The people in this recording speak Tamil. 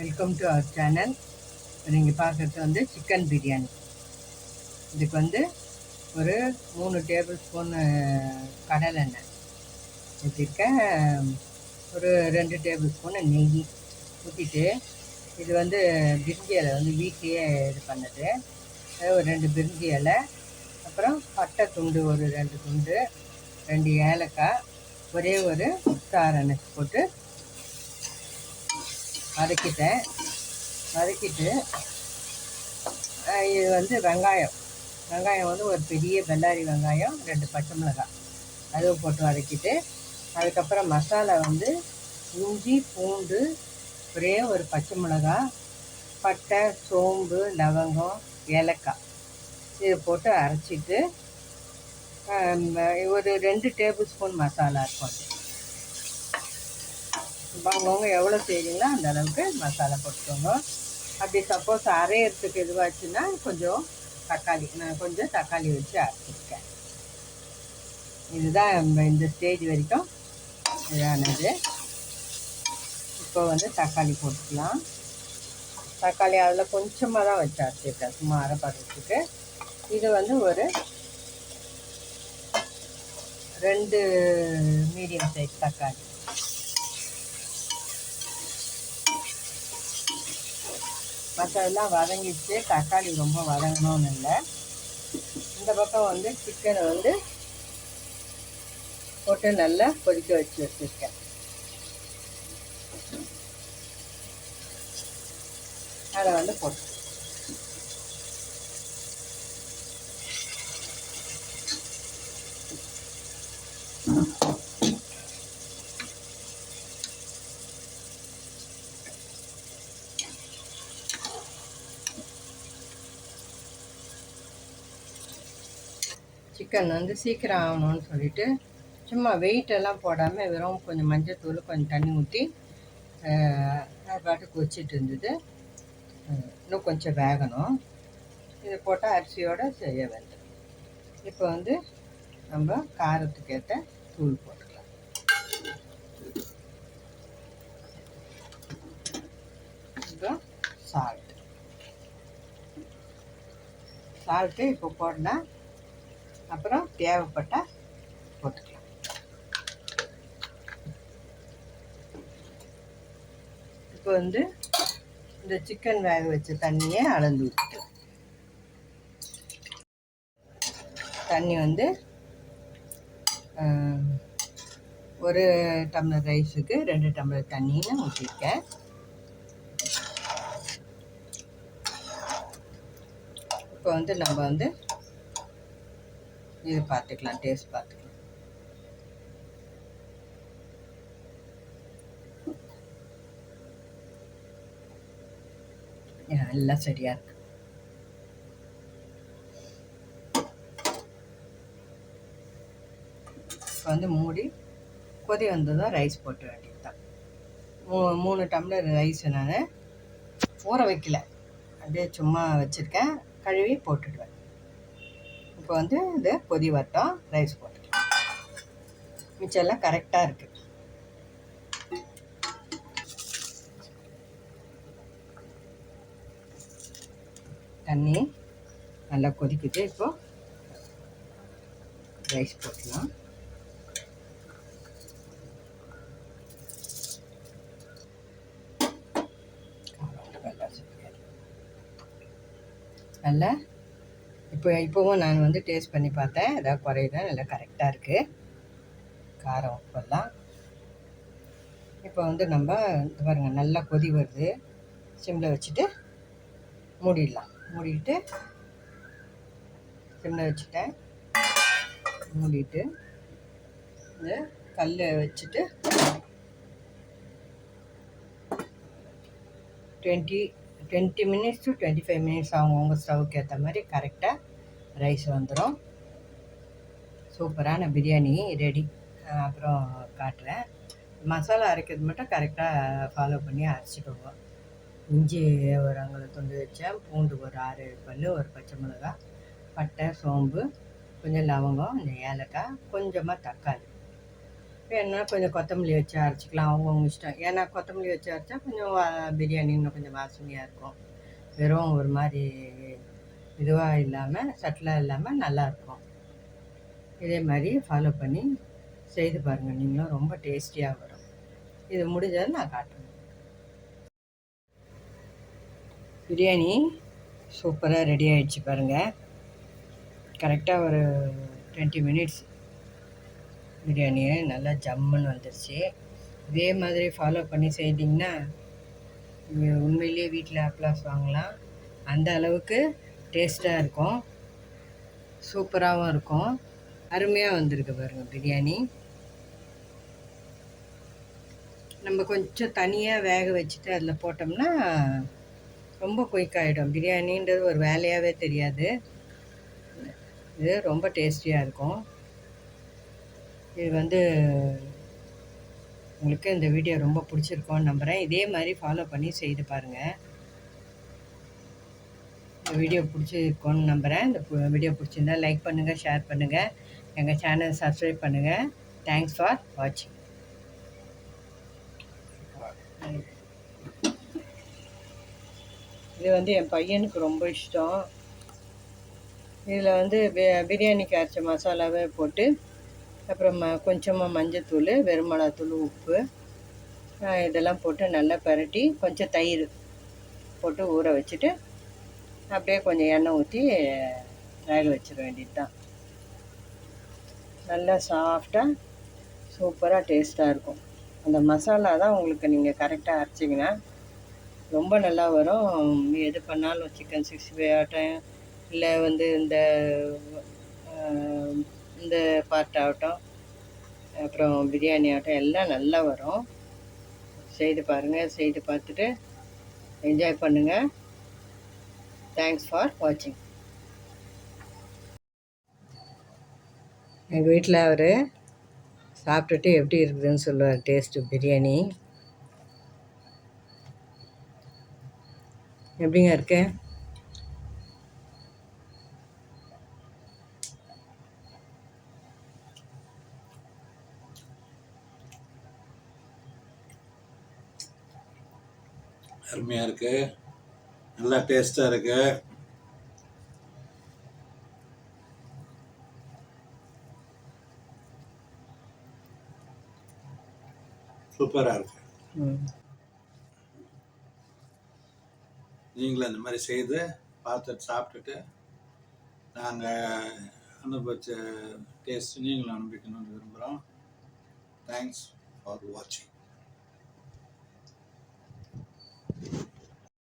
வெல்கம் டு அவர் சேனல் நீங்கள் பார்க்குறது வந்து சிக்கன் பிரியாணி இதுக்கு வந்து ஒரு மூணு டேபிள் ஸ்பூனு கடலெண்ணெய் எண்ணெய். ஒரு ரெண்டு டேபிள் ஸ்பூனு நெய் ஊற்றிட்டு இது வந்து பிரிஞ்சி இலை வந்து வீட்லேயே இது பண்ணது. அது ஒரு ரெண்டு பிரிஞ்சி இலை அப்புறம் பட்டை துண்டு ஒரு ரெண்டு துண்டு ரெண்டு ஏலக்காய் ஒரே ஒரு ஸ்டார் அணைச்சி போட்டு வதக்கிட்டேன் வதக்கிட்டு இது வந்து வெங்காயம். வெங்காயம் வந்து ஒரு பெரிய பெல்லாரி வெங்காயம் ரெண்டு பச்சை மிளகாய். அதுவும் போட்டு வதக்கிட்டு அதுக்கப்புறம் மசாலா வந்து இஞ்சி பூண்டு ஒரே ஒரு பச்சை மிளகாய் பட்டை சோம்பு லவங்கம் ஏலக்காய். இது போட்டு அரைச்சிட்டு ஒரு ரெண்டு டேபிள் ஸ்பூன் மசாலா இருக்கும் அது. அவங்கவுங்க எவ்வளோ செய்கிறீங்களோ அந்த அளவுக்கு மசாலா போட்டுக்கோங்க. அப்படி சப்போஸ் அரையிறதுக்கு இதுவாச்சுன்னா கொஞ்சம் தக்காளி நான் கொஞ்சம் தக்காளி வச்சு அரைச்சிருக்கேன். இதுதான் இந்த- இந்த ஸ்டேஜ் வரைக்கும் இதானது. இப்போ வந்து தக்காளி போட்டுக்கலாம். தக்காளி அதில் கொஞ்சமாக தான் வச்சு அரைச்சிருக்கேன் சும்மா அரைப்படுறதுக்கு இது வந்து ஒரு ரெண்டு மீடியம் சைஸ் தக்காளி. மற்றதெல்லாம் வதங்கிடுச்சு. தக்காளி ரொம்ப வதங்கணும்னு இல்லை. இந்த பக்கம் வந்து சிக்கனை வந்து போட்டு நல்லா கொதிக்க வச்சு வச்சுருக்கேன். அதை வந்து போட்டு. சிக்கன் வந்து சீக்கிரம் ஆகணும்னு சொல்லிட்டு சும்மா வெயிட் எல்லாம் போடாமல் வெறும் கொஞ்சம் மஞ்சத்தூள் கொஞ்சம் தண்ணி ஊற்றி அது பாட்டு கொதிச்சிட்டு இருந்தது. இன்னும் கொஞ்சம் வேகணும். இது போட்டால் அரிசியோடு செய்ய வேண்டும். இப்போ வந்து நம்ம காரத்துக்கு ஏற்ற தூள் போட்டுக்கலாம். இப்போ சால்ட் சால்ட்டு இப்போ போடலாம். அப்புறம் தேவைப்பட்டால் போட்டுக்கலாம். இப்போ வந்து இந்த சிக்கன் வேக வச்ச தண்ணியை அளந்து ஊற்றிக்கலாம் தண்ணி வந்து ஒரு டம்ளர் ரைஸுக்கு ரெண்டு டம்ளர் தண்ணின்னு ஊற்றிருக்கேன் இப்போ வந்து நம்ம வந்து இது பார்த்துக்கலாம் டேஸ்ட் பார்த்துக்கலாம். எல்லாம் சரியா இருக்கு. இப்போ வந்து மூடி கொதி வந்ததும் ரைஸ் போட்டு வேண்டியது தான் மூ மூணு டம்ளர் ரைஸ் நான் ஊற வைக்கல. அப்படியே சும்மா வச்சுருக்கேன். கழுவி போட்டுடுவேன். இப்போ வந்து இது கொதி வரட்டும் ரைஸ் போட்டுக்கலாம். மிச்சம் கரெக்டாக இருக்குது தண்ணி நல்லா கொதிக்குது இப்போ ரைஸ் போட்டுக்கலாம். நல்லா இப்போ இப்போவும் நான் வந்து டேஸ்ட் பண்ணி பார்த்தேன். ஏதாவது குறையுதா? நல்லா கரெக்டாக இருக்குது காரம் உப்பெல்லாம் இப்போ வந்து நம்ம இது பாருங்கள் நல்லா கொதி வருது. சிம்மில் வச்சுட்டு மூடிடலாம். மூடிட்டு சிம்மில் வச்சுட்டேன். மூடிட்டு இந்த கல்லை வச்சுட்டு twenty twenty minutes to twenty five minutes அவங்கவுங்க ஸ்டவ்க்கு ஏற்ற மாதிரி கரெக்டாக ரைஸ் வந்துடும் சூப்பரான பிரியாணி ரெடி அப்புறம் காட்டுறேன். மசாலா அரைக்கிறது மட்டும் கரெக்டாக ஃபாலோ பண்ணி அரைச்சிடுவோம் இஞ்சி ஒரு அங்கே துண்டு வச்சேன். பூண்டு ஒரு ஆறு பல் ஒரு பச்சை மிளகாய் பட்டை சோம்பு கொஞ்சம் லவங்கம் இந்த ஏலக்காய் கொஞ்சமாக தக்காளி. வேணும்னா கொஞ்சம் கொத்தமல்லி வச்சு அரைச்சிக்கலாம். அவங்கவுங்க இஷ்டம். ஏன்னா கொத்தமல்லி வச்சு அரைச்சா கொஞ்சம் பிரியாணி இன்னும் கொஞ்சம் வாசனையாக இருக்கும். வெறும் ஒரு மாதிரி இதுவாக இல்லாமல் சட்டிலாக இல்லாமல் நல்லாயிருக்கும் இதே மாதிரி ஃபாலோ பண்ணி செய்து பாருங்கள் நீங்களும் ரொம்ப டேஸ்டியாக வரும். இது முடிஞ்சதை நான் காட்டுறேன். பிரியாணி சூப்பராக ரெடி ஆகிடுச்சு பாருங்கள் கரெக்டாக ஒரு டுவெண்ட்டி மினிட்ஸ் பிரியாணி நல்லா ஜம்முன்னு வந்துருச்சு. இதே மாதிரி ஃபாலோ பண்ணி செய்தீங்கன்னா நீங்கள் உண்மையிலேயே வீட்டில் அப்ளாஸ் வாங்கலாம். அந்த அளவுக்கு டேஸ்ட்டாக இருக்கும். சூப்பராகவும் இருக்கும். அருமையாக வந்திருக்கு பாருங்கள் பிரியாணி. நம்ம கொஞ்சம் தனியாக வேக வச்சுட்டு அதில் போட்டோம்னா ரொம்ப குயிக்காகிடும் பிரியாணின்றது ஒரு வேலையாகவே தெரியாது. இது ரொம்ப டேஸ்டியாக இருக்கும். இது வந்து உங்களுக்கு இந்த வீடியோ ரொம்ப பிடிச்சிருக்கோன்னு நம்புகிறேன் இதே மாதிரி ஃபாலோ பண்ணி செய்து பாருங்கள் வீடியோ பிடிச்சிருக்கோன்னு நம்புகிறேன் இந்த வீடியோ பிடிச்சிருந்தா லைக் பண்ணுங்கள் ஷேர் பண்ணுங்கள் எங்கள் சேனல் சப்ஸ்கிரைப் பண்ணுங்கள் தேங்க்ஸ் ஃபார் வாட்சிங் இது வந்து என் பையனுக்கு ரொம்ப இஷ்டம். இதில் வந்து பிரியாணிக்கு அரைச்ச மசாலாவே போட்டு அப்புறம் ம கொஞ்சமாக மஞ்சத்தூள் வெறுமிளகாத்தூள் உப்பு இதெல்லாம் போட்டு நல்லா பரட்டி கொஞ்சம் தயிர் போட்டு ஊற வச்சுட்டு அப்படியே கொஞ்சம் எண்ணெய் ஊற்றி வேக வச்சிட வேண்டியது தான் நல்லா சாஃப்டாக சூப்பராக டேஸ்ட்டாக இருக்கும். அந்த மசாலா தான் உங்களுக்கு நீங்கள் கரெக்டாக அரைச்சிங்கன்னா ரொம்ப நல்லா வரும். எது பண்ணாலும் சிக்கன் சிக்ஸ்டி ஃபைவ் ஆகட்டும் இல்லை வந்து இந்த இந்த பார்ட் ஆகட்டும் அப்புறம் பிரியாணி ஆகட்டும் எல்லாம் நல்லா வரும். செய்து பாருங்கள் செய்து பார்த்துட்டு என்ஜாய் பண்ணுங்கள் தேங்க்ஸ் ஃபார் வாட்சிங் எங்கள் வீட்டில் அவர் சாப்பிட்டுட்டு எப்படி இருக்குதுன்னு சொல்லுவார். டேஸ்ட்டு பிரியாணி. எப்படிங்க இருக்கு? அருமையாக இருக்கு. நல்லா டேஸ்ட்டாக இருக்கு. சூப்பராக இருக்கு. நீங்களும் அந்த மாதிரி செய்து பார்த்துட்டு சாப்பிட்டுட்டு நாங்கள் அனுபவிச்ச டேஸ்ட் நீங்களும் அனுபவிக்கணும்னு விரும்புகிறோம் தேங்க்ஸ் ஃபார் வாட்சிங்